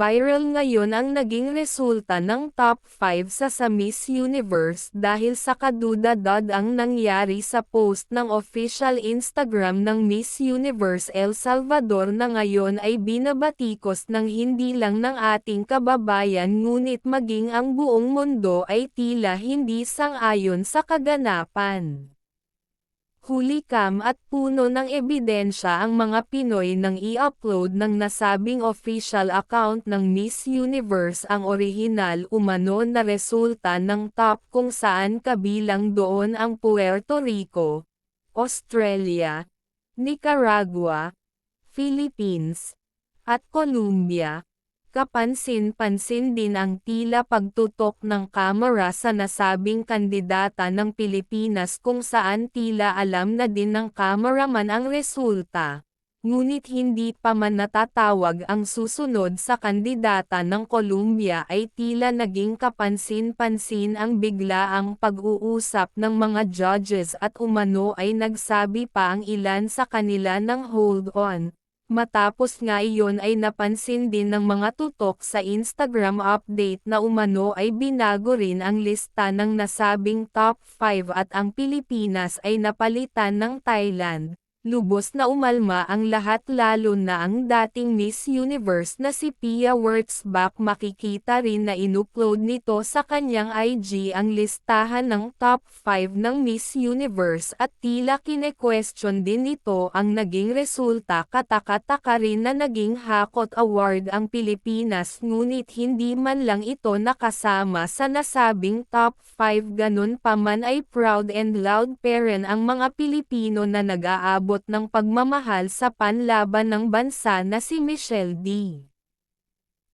Viral ngayon ang naging resulta ng top 5 sa sa Miss Universe dahil sa kadudadad ang nangyari sa post ng official Instagram ng Miss Universe El Salvador na ngayon ay binabatikos ng hindi lang ng ating kababayan ngunit maging ang buong mundo ay tila hindi sang-ayon sa kaganapan. Huli cam at puno ng ebidensya ang mga Pinoy nang i-upload ng nasabing official account ng Miss Universe ang orihinal umano na resulta ng top kung saan kabilang doon ang Puerto Rico, Australia, Nicaragua, Philippines, at Colombia. Kapansin-pansin din ang tila pagtutok ng kamera sa nasabing kandidata ng Pilipinas kung saan tila alam na din ng kameraman ang resulta. Ngunit hindi pa man natatawag ang susunod sa kandidata ng Colombia ay tila naging kapansin-pansin ang biglaang pag-uusap ng mga judges at umano ay nagsabi pa ang ilan sa kanila ng hold on, Matapos nga iyon ay napansin din ng mga tutok sa Instagram update na umano ay binago rin ang lista ng nasabing top 5 at ang Pilipinas ay napalitan ng Thailand. Lubos na umalma ang lahat lalo na ang dating Miss Universe na si Pia Wurtzbach. Makikita rin na inupload nito sa kanyang IG ang listahan ng top 5 ng Miss Universe at tila kine-question din nito ang naging resulta. Katakataka rin na naging Hakot Award ang Pilipinas ngunit hindi man lang ito nakasama sa nasabing top 5 ganun pa man ay proud and loud pa rin ang mga Pilipino na nag-aabot ng pagmamahal sa panlaban ng bansa na si Michelle D.